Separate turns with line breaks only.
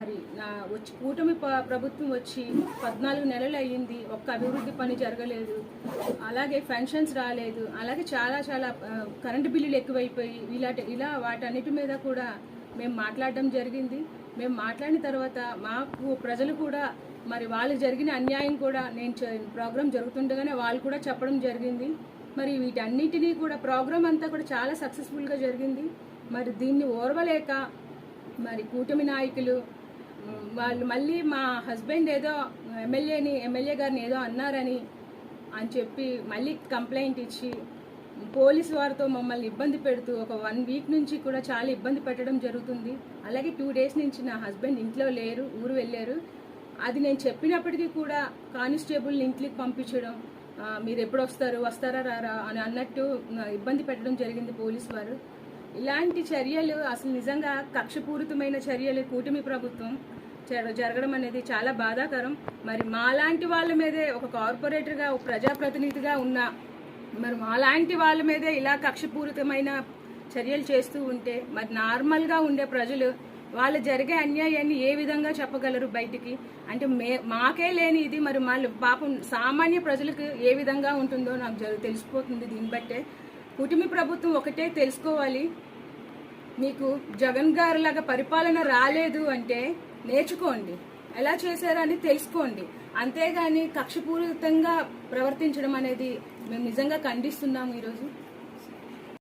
మరి నా వచ్చి కూటమి ప్రభుత్వం వచ్చి పద్నాలుగు నెలలు అయ్యింది ఒక్క అభివృద్ధి పని జరగలేదు అలాగే పెన్షన్స్ రాలేదు అలాగే చాలా చాలా కరెంటు బిల్లులు ఎక్కువైపోయి ఇలాంటి ఇలా వాటన్నిటి మీద కూడా మేము మాట్లాడడం జరిగింది. మేము మాట్లాడిన తర్వాత మాకు ప్రజలు కూడా మరి వాళ్ళకి జరిగిన అన్యాయం కూడా నేను ప్రోగ్రాం జరుగుతుండగానే వాళ్ళు కూడా చెప్పడం జరిగింది. మరి వీటన్నిటినీ కూడా ప్రోగ్రాం అంతా కూడా చాలా సక్సెస్ఫుల్గా జరిగింది. మరి దీన్ని ఓర్వలేక మరి కూటమి నాయకులు వాళ్ళు మళ్ళీ మా హస్బెండ్ ఏదో ఎమ్మెల్యేని ఎమ్మెల్యే గారిని ఏదో అన్నారని అని చెప్పి మళ్ళీ కంప్లైంట్ ఇచ్చి పోలీసు వారితో మమ్మల్ని ఇబ్బంది పెడుతూ ఒక వన్ వీక్ నుంచి కూడా చాలా ఇబ్బంది పెట్టడం జరుగుతుంది. అలాగే టూ డేస్ నుంచి నా హస్బెండ్ ఇంట్లో లేరు ఊరు వెళ్ళారు. అది నేను చెప్పినప్పటికీ కూడా కానిస్టేబుల్ని ఇంట్లోకి పంపించడం మీరు ఎప్పుడు వస్తారు వస్తారా రారా అని అన్నట్టు ఇబ్బంది పెట్టడం జరిగింది పోలీసు వారు. ఇలాంటి చర్యలు అసలు నిజంగా కక్షపూరితమైన చర్యలు కూటమి ప్రభుత్వం జరగడం అనేది చాలా బాధాకరం. మరి మాలాంటి వాళ్ళ మీదే ఒక కార్పొరేటర్గా ఒక ప్రజాప్రతినిధిగా ఉన్న మరి మాలాంటి వాళ్ళ మీదే ఇలా కక్షపూరితమైన చర్యలు చేస్తూ ఉంటే మరి నార్మల్గా ఉండే ప్రజలు వాళ్ళు జరిగే అన్యాయాన్ని ఏ విధంగా చెప్పగలరు బయటికి? అంటే మే మాకే లేని ఇది మరి వాళ్ళు పాపం సామాన్య ప్రజలకు ఏ విధంగా ఉంటుందో నాకు తెలిసిపోతుంది దీన్ని బట్టే. కుటుంబ ప్రభుత్వం ఒకటే తెలుసుకోవాలి. మీకు జగన్ గారు లాగా పరిపాలన రాలేదు అంటే నేర్చుకోండి. ఎలా చేశారని తెలుసుకోండి. అంతేగాని కక్షపూరితంగా ప్రవర్తించడం అనేది మేము నిజంగా ఖండిస్తున్నాము ఈరోజు.